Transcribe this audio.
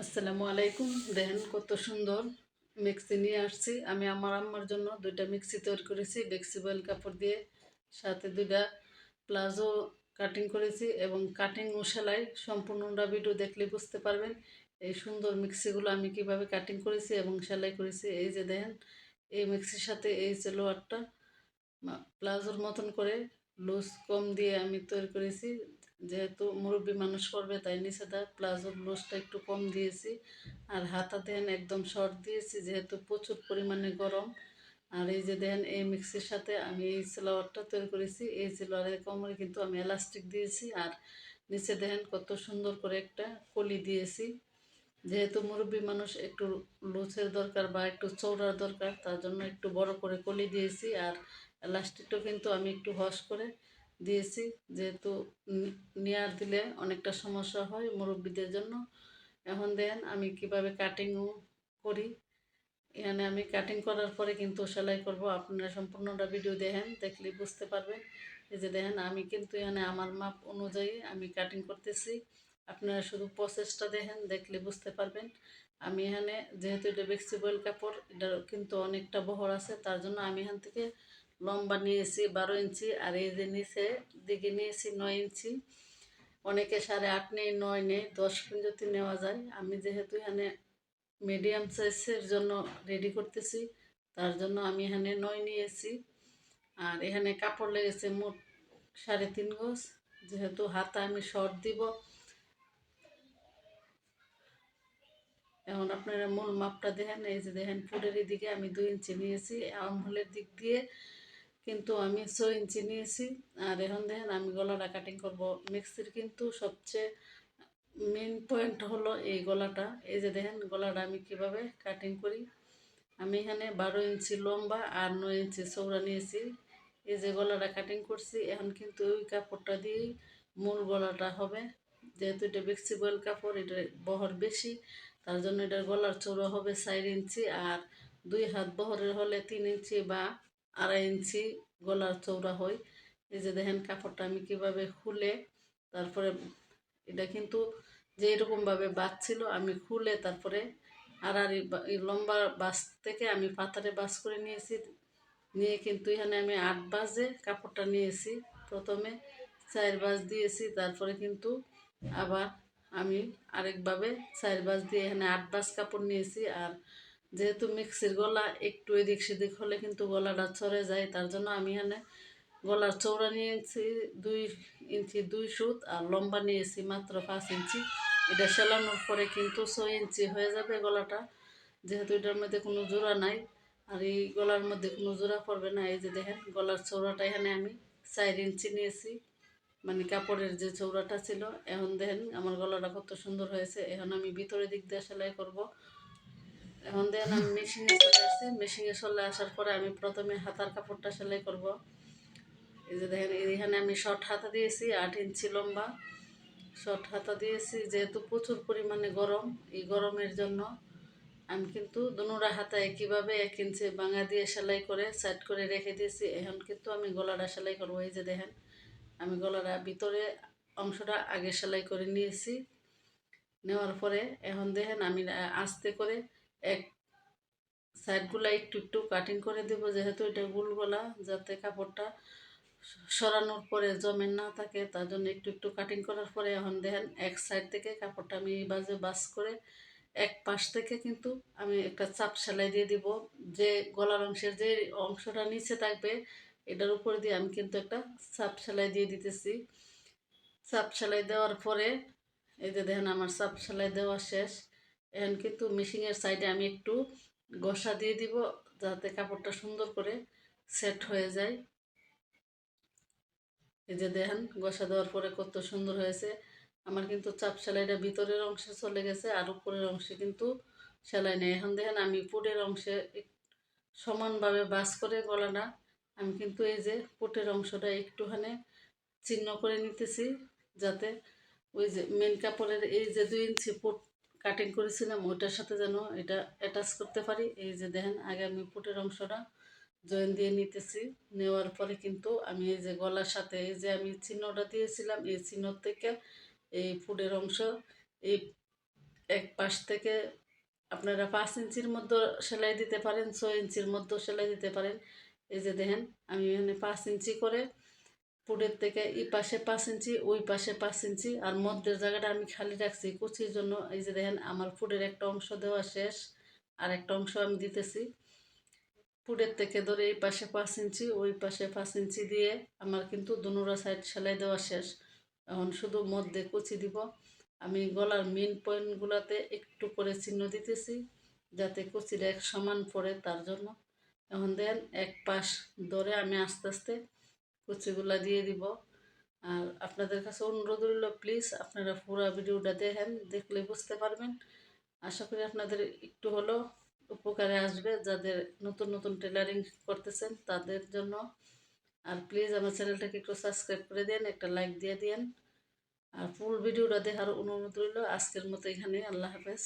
আসসালামু আলাইকুম। দেখেন কত সুন্দর মিক্সি নিয়ে আসছি। আমি আমার আম্মার জন্য দুইটা মিক্সি তৈরি করেছি, ফ্লেক্সিবল কাপড় দিয়ে। সাথে দুইটা প্লাজো কাটিং করেছি এবং কাটিং ও সেলাই সম্পূর্ণটা ভিডিও দেখলে বুঝতে পারবেন এই সুন্দর মিক্সিগুলো আমি কীভাবে কাটিং করেছি এবং সেলাই করেছি। এই যে দেখেন, এই মিক্সির সাথে এই সেলোয়ারটা প্লাজোর মতন করে লুজ কম দিয়ে আমি তৈরি করেছি। যেহেতু মুরব্বী মানুষ করবে, তাই নিচে দা প্লাজোর লুজটা একটু কম দিয়েছি। আর হাতা দেন একদম শর্ট দিয়েছি, যেহেতু প্রচুর পরিমাণে গরম। আর এই যে দেন, এই মিক্সির সাথে আমি এই সেলোয়ারটা তৈরি করেছি। এই সেলোয়ারের কোমরে কিন্তু আমি এলাস্টিক দিয়েছি। আর নিচে দেখেন কত সুন্দর করে একটা কলি দিয়েছি। যেহেতু মুরব্বী মানুষ একটু লুচের দরকার বা একটু চৌড়ার দরকার, তার জন্য একটু বড় করে কলি দিয়েছি। আর এলাস্টিকটাও কিন্তু আমি একটু হস করে দিয়েছি। যেহেতু নেয়ার দিলে অনেকটা সমস্যা হয় মুরব্বীদের জন্য। এখন দেন আমি কীভাবে কাটিংও করি। এখানে আমি কাটিং করার পরে কিন্তু সেলাই করব। আপনারা সম্পূর্ণটা ভিডিও দেখেন দেখলে বুঝতে পারবেন। এই যে দেখেন, আমি কিন্তু এখানে আমার মাপ অনুযায়ী আমি কাটিং করতেছি। আপনারা শুধু প্রসেসটা দেখেন, দেখলে বুঝতে পারবেন। আমি এখানে যেহেতু এটা ফ্লেক্সিবল কাপড় এটা কিন্তু অনেকটা বহর আছে। তার জন্য আমি এখান থেকে লম্বা নিয়েছি, বারো ইঞ্চি, আর এই যে নিচে, দিকে নিয়েছি নয় ইঞ্চি। অনেকে সাড়ে আট নেই নয় নেই দশ পর্যন্ত নেওয়া যায়। আমি যেহেতু এখানে মিডিয়াম সাইজের জন্য রেডি করতেছি, তার জন্য আমি এখানে নয় নিয়েছি। আর এখানে কাপড় লেগেছে মোট সাড়ে তিন গজ। যেহেতু হাতা আমি শর্ট দিব। এখন আপনারা মূল মাপটা দেখেন, এই যে দেখেন ফুটের দিকে আমি দুই ইঞ্চি নিয়েছি। আমহলের দিক দিয়ে কিন্তু আমি ছয় ইঞ্চি নিয়েছি। আর এখন দেখেন আমি গলাটা কাটিং করব। মিক্সির কিন্তু সবচেয়ে মেন পয়েন্ট হলো এই গলাটা। এই যে দেখেন গলাটা আমি কীভাবে কাটিং করি। আমি এখানে বারো ইঞ্চি লম্বা আর নয় ইঞ্চি চৌড়া নিয়েছি। এই যে গলাটা কাটিং করছি, এখন কিন্তু ওই কাপড়টা দিয়েই মূল গলাটা হবে। যেহেতু এটা ফ্লেক্সিবল কাপড়, এটা বহর বেশি, তার জন্য এটার গলার চৌড়া হবে চার ইঞ্চি। আর দুই হাত বহরের হলে তিন ইঞ্চি বা আড়াই ইঞ্চি গলার চৌড়া হয়। এই যে দেখেন কাপড়টা আমি কীভাবে খুলে, তারপরে এটা কিন্তু যে এরকমভাবে বাঁচছিল আমি খুলে তারপরে আড়াআড়ি লম্বা বাস থেকে আমি পাতারে বাস করে নিয়েছি। নিয়ে কিন্তু এখানে আমি আট বাজে কাপড়টা নিয়েছি প্রথমে, চার বাজ দিয়েছি, তারপরে কিন্তু আবার আমি আরেকভাবে চার বাজ দিয়ে এখানে আট বাজ কাপড় নিয়েছি। আর যেহেতু মিক্সির গলা একটু এদিক সেদিক হলে কিন্তু গলাটা ছড়ে যায়, তার জন্য আমি এখানে গলার চৌড়া নিয়েছি দুই ইঞ্চি, দুই সুত আর লম্বা নিয়েছি মাত্র পাঁচ ইঞ্চি। এটা সেলানোর পরে কিন্তু ছয় ইঞ্চি হয়ে যাবে গলাটা, যেহেতু এটার মধ্যে কোনো জোড়া নাই। আর এই গলার মধ্যে কোনো জোড়া পড়বে না, এই যে দেখেন গলার চৌড়াটা এখানে আমি চার ইঞ্চি নিয়েছি। মানে কাপড়ের যে চৌড়াটা ছিল, এখন দেখেন আমার গলাটা কত সুন্দর হয়েছে। এখন আমি ভিতরের দিক দিয়ে সেলাই করব। এখন দেখেন আমি মেশিনে চলে আসছি। মেশিনে চলে আসার পরে আমি প্রথমে হাতার কাপড়টা সেলাই করব। এই যে দেখেন, এখানে আমি শর্ট হাতা দিয়েছি, আট ইঞ্চি লম্বা। শর্ট হাতা দিয়েছি, যেহেতু প্রচুর পরিমাণে গরম, এই গরমের জন্য আমি কিন্তু দুনোরা হাতা একইভাবে এক ইঞ্চি বাঙা দিয়ে সেলাই করে সাইড করে রেখে দিয়েছি, এখন কিন্তু আমি গলাটা সেলাই করব। এই যে দেখেন, আমি গলাটা ভিতরে অংশটা আগে সেলাই করে নিয়েছি। নেওয়ার পরে এখন দেখেন আমি আস্তে করে এক সাইডগুলো একটু একটু কাটিং করে দেব, যেহেতু এটা গুল গলা যাতে কাপড়টা সরানোর পরে জমে না থাকে, তার জন্য একটু একটু কাটিং করার পরে এখন দেখেন এক সাইড থেকে কাপড়টা আমি বাজে বাস করে এক পাশ থেকে কিন্তু আমি একটা চাপ সেলাই দিয়ে দিব। যে গলার অংশের যে অংশটা নিচে থাকবে, এটার উপর দিয়ে আমি কিন্তু একটা চাপ সেলাই দিয়ে দিতেছি। চাপ সেলাই দেওয়ার পরে, এই যে দেখেন আমার চাপ সেলাই দেওয়া শেষ। এখন কিন্তু মেশিনের সাইডে আমি একটু গসা দিয়ে দিব, যাতে কাপড়টা সুন্দর করে সেট হয়ে যায়। এই যে দেখেন গসা দেওয়ার পরে কত সুন্দর হয়েছে। আমার কিন্তু চাপ সেলাইটা ভিতরের অংশে চলে গেছে আর উপরের অংশে কিন্তু সেলাই নেই। এখন দেখেন আমি পুটের অংশে সমানভাবে বাস করে গলাটা। আমি কিন্তু এই যে পুটের অংশটা একটুখানি চিহ্ন করে নিতেছি, যাতে ওই যে মেন কাপড়ের এই যে দুই ইঞ্চি পুট কাটিং করেছিলাম ওইটার সাথে যেন এটা অ্যাটাচ করতে পারি। এই যে দেখেন, আগে আমি পুটের অংশটা জয়েন দিয়ে নিতেছি। নেওয়ার পরে কিন্তু আমি এই যে গলার সাথে এই যে আমি চিহ্নটা দিয়েছিলাম, এই চিহ্ন থেকে এই ফুডের অংশ এই এক পাশ থেকে আপনারা পাঁচ ইঞ্চির মধ্যে সেলাই দিতে পারেন, ছয় ইঞ্চির মধ্যে সেলাই দিতে পারেন। এই যে দেখেন, আমি এখানে পাঁচ ইঞ্চি করে পুডের থেকে এই পাশে পাঁচ ইঞ্চি, ওই পাশে পাঁচ ইঞ্চি আর মধ্যের জায়গাটা আমি খালি রাখছি কুচির জন্য। এই যে দেখেন, আমার ফুডের একটা অংশ দেওয়া শেষ, আর একটা অংশ আমি দিতেছি। পুডের থেকে ধরে এই পাশে পাঁচ ইঞ্চি, ওই পাশে পাঁচ ইঞ্চি দিয়ে আমার কিন্তু দুনোরা সাইড সেলাই দেওয়া শেষ। এখন শুধু মধ্যে কুচি দিব। আমি গলার মেন পয়েন্টগুলোতে একটু করে চিহ্ন দিতেছি, যাতে কুচিটা এক সমান পড়ে তার জন্য। এখন দেন এক পাশ ধরে আমি আস্তে আস্তে কুচিগুলা দিয়ে দিব। আর আপনাদের কাছে অনুরোধ রইল প্লিজ আপনারা পুরো ভিডিওটা দেখেন, দেখলে বুঝতে পারবেন। আশা করি আপনাদের একটু হলেও উপকারে আসবে, যাদের নতুন নতুন টেলারিং করতেছেন তাদের জন্য। আর প্লিজ আমার চ্যানেলটাকে একটু সাবস্ক্রাইব করে দেন, একটা লাইক দিয়ে দিন। আর ফুল ভিডিওটা দেখার অনুরোধ রইল। আজকের মতো এখানে আল্লাহ হাফেজ।